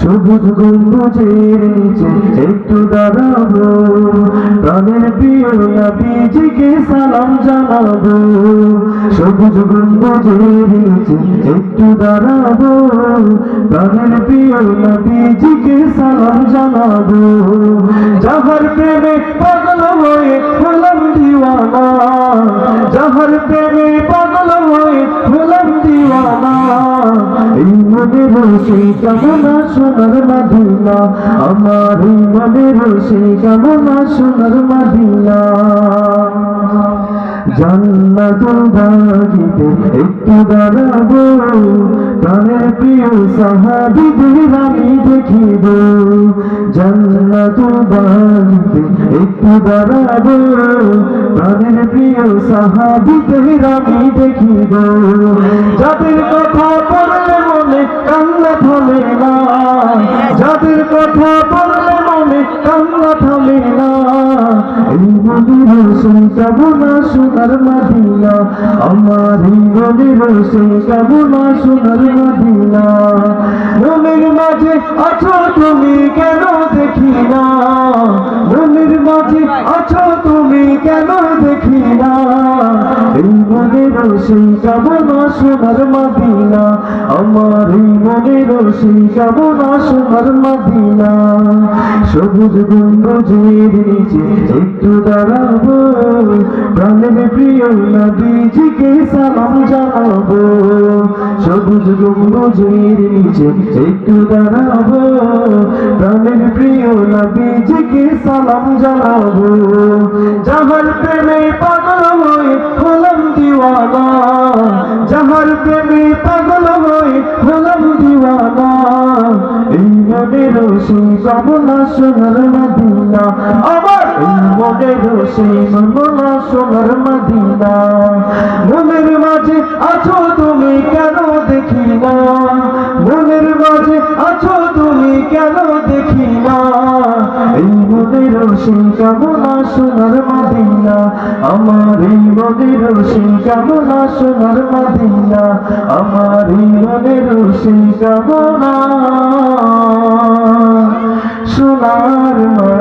সবুজ গম্বুজের নিচে একটু দাঁড়াবো। প্রাণের প্রিয় নবীজিকে সালাম জানাব। সবুজ গম্বুজের নিচে একটু দাঁড়াবো। প্রাণের প্রিয় নবীজিকে সালাম জানাব। যাহার প্রেমে পাগল হয়ে হলাম দিওয়ানা। যাহার প্রেমে পাগল হয়ে হলাম দিওয়ানা এই মনের সেই কামনা সোনার মাদিনা আমার এই মনের সেই কামনা সোনার মাদিনা জান্নাতুল বাগিতে একটু দাঁড়াবো প্রাণের প্রিয় সাহাবিদের আমি দেখিব। জান্নাতুল বাগিতে একটু দাঁড়াবো। প্রাণের প্রিয় সাহাবিদের আমি দেখিব। যাদের কথা পড়লে মনে কান্না থামে না। যাদের কথা পড়লে মনে কান্না থামে না। এই মনের সেই কামনা সোনার মাদিনা, আমার এই মনের সেই কামনা সোনার মাদিনা। মনের মাঝে আছো তুমি কেন দেখি না? কেন দেখি না? এই মনের সেই কামনা সোনার মাদিনা। আমার এই মনের সেই কামনা সোনার মাদিনা। সবুজ গম্বুজের নিচে একটু দাঁড়াবো। প্রাণের প্রিয় নদীজিকে সালাম জানাব। সবুজ গম্বুজের নিচে একটু দাঁড়াবো। প্রাণের প্রিয় নদীজিকে সালাম জানাব। যাহার প্রেমে পাগল হয়ে হলাম দিওয়ানা। যাহার প্রেমে পাগল হয়ে হলাম দিওয়ানা। এই মনের সেই কামনা সোনার মদিনা। আমার এই মনের সেই কামনা সোনার মদিনা। মনের মাঝে আছো তুমি কেন দেখি না মনের মাঝে আছো তুমি কেন মনের সেই কামনা সোনার মদিনা? আমার এই মনের সেই কামনা সোনার মদিনা? আমার এই মনের সেই কামনা? সোনার মদিনা